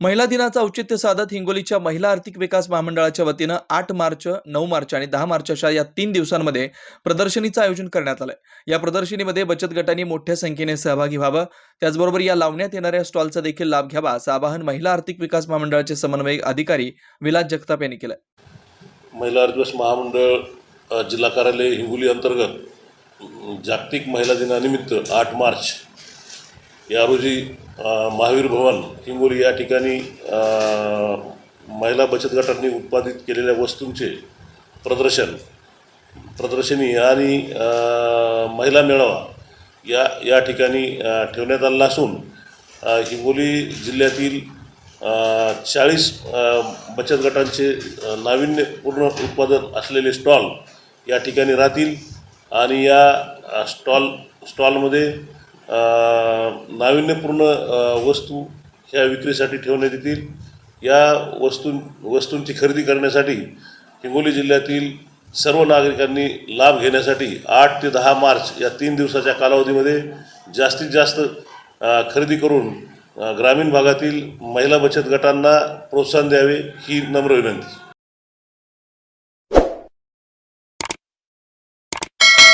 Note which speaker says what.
Speaker 1: महिला दिनाचं औचित्य साधत हिंगोलीच्या महिला आर्थिक विकास महामंडळाच्या वतीनं आठ मार्च नऊ मार्च आणि दहा मार्च अशा या तीन दिवसांमध्ये प्रदर्शनीचं आयोजन करण्यात आलंय. या प्रदर्शनीमध्ये बचत गटांनी मोठ्या संख्येने सहभागी व्हावं. त्याचबरोबर या लावण्यात येणाऱ्या स्टॉलचा देखील लाभ घ्यावा असं आवाहन महिला आर्थिक विकास महामंडळाचे समन्वयक अधिकारी विलास जगताप यांनी केलं
Speaker 2: महिला दिवस महामंडळ जिल्हा कार्यालय हिंगोली अंतर्गत जागतिक महिला दिनानिमित्त आठ मार्च या रोजी महावीर भवन हिंगोली या ठिकाणी महिला बचत गटांनी उत्पादित केलेल्या वस्तूंचे प्रदर्शन प्रदर्शनी आणि महिला मेळावा या या ठिकाणी ठेवण्यात आला असून हिंगोली जिल्ह्यातील चाळीस बचत गटांचे नाविन्यपूर्ण उत्पादन असलेले स्टॉल या ठिकाणी राहतील आणि या स्टॉल स्टॉलमध्ये नाविन्यपूर्ण वस्तू ह्या विक्रीसाठी ठेवण्यात येतील. या वस्तू वस्तूंची खरेदी करण्यासाठी हिंगोली जिल्ह्यातील सर्व नागरिकांनी लाभ घेण्यासाठी आठ ते दहा मार्च या तीन दिवसाच्या कालावधीमध्ये जास्तीत जास्त खरेदी करून ग्रामीण भागातील महिला बचत गटांना प्रोत्साहन द्यावे ही नम्र विनंती.